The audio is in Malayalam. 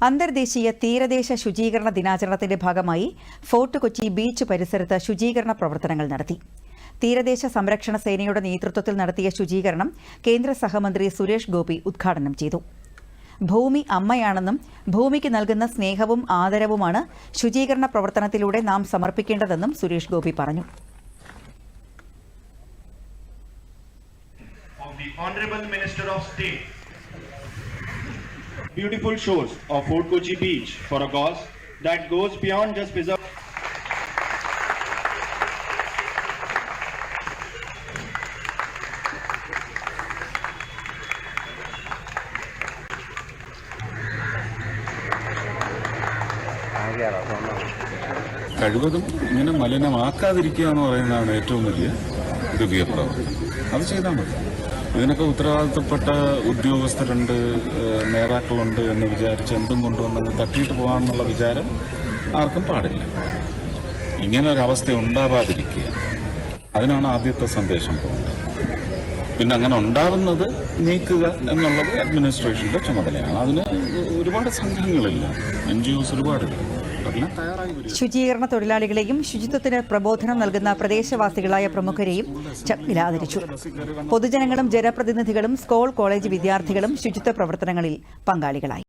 അന്തർദേശീയ തീരദേശ ശുചീകരണ ദിനാചരണത്തിന്റെ ഭാഗമായി ഫോർട്ട് കൊച്ചി ബീച്ച് പരിസരത്ത് ശുചീകരണ പ്രവർത്തനങ്ങൾ നടത്തി തീരദേശ സംരക്ഷണ സേനയുടെ നേതൃത്വത്തിൽ നടത്തിയ ശുചീകരണം കേന്ദ്ര സഹമന്ത്രി സുരേഷ് ഗോപി ഉദ്ഘാടനം ചെയ്തു ഭൂമി അമ്മയാണെന്നും ഭൂമിക്ക് നൽകുന്ന സ്നേഹവും ആദരവുമാണ് ശുചീകരണ പ്രവർത്തനത്തിലൂടെ നാം സമർപ്പിക്കേണ്ടതെന്നും സുരേഷ് ഗോപി പറഞ്ഞു Honorable Minister of State. Beautiful shores of Fort Kochi beach for a cause that goes beyond just preserve. കഴിവതും ഇങ്ങനെ മലിനമാക്കാതിരിക്കുക എന്ന് പറയുന്നതാണ് ഏറ്റവും വലിയ ദിവ്യ പ്രവർത്തനം അത് ചെയ്താൽ മതി ഇതിനൊക്കെ ഉത്തരവാദിത്തപ്പെട്ട ഉദ്യോഗസ്ഥരുണ്ട് നേതാക്കളുണ്ട് എന്ന് വിചാരിച്ച് എന്തും കൊണ്ടുവന്നത് തട്ടിയിട്ട് പോകാമെന്നുള്ള വിചാരം ആർക്കും പാടില്ല. ഇങ്ങനെ ഒരവസ്ഥ ഉണ്ടാവാതിരിക്കുക. അതിനാണ് ആദ്യത്തെ സന്ദേശം പോകുന്നത്. പിന്നെ അങ്ങനെ ഉണ്ടാവുന്നത് നീക്കുക എന്നുള്ളത് അഡ്മിനിസ്ട്രേഷന്റെ ചുമതലയാണ്. അതിന് ഒരുപാട് സംഘങ്ങളില്ല. എൻ ജി ഒസ് ഒരുപാടില്ല ശുചീകരണ തൊഴിലാളികളെയും ശുചിത്വത്തിന് പ്രബോധനം നൽകുന്ന പ്രദേശവാസികളായ പ്രമുഖരെയും ചടങ്ങിൽ ആദരിച്ചു പൊതുജനങ്ങളും ജനപ്രതിനിധികളും സ്കൂൾ കോളേജ് വിദ്യാർത്ഥികളും ശുചിത്വ പ്രവർത്തനങ്ങളിൽ പങ്കാളികളായി.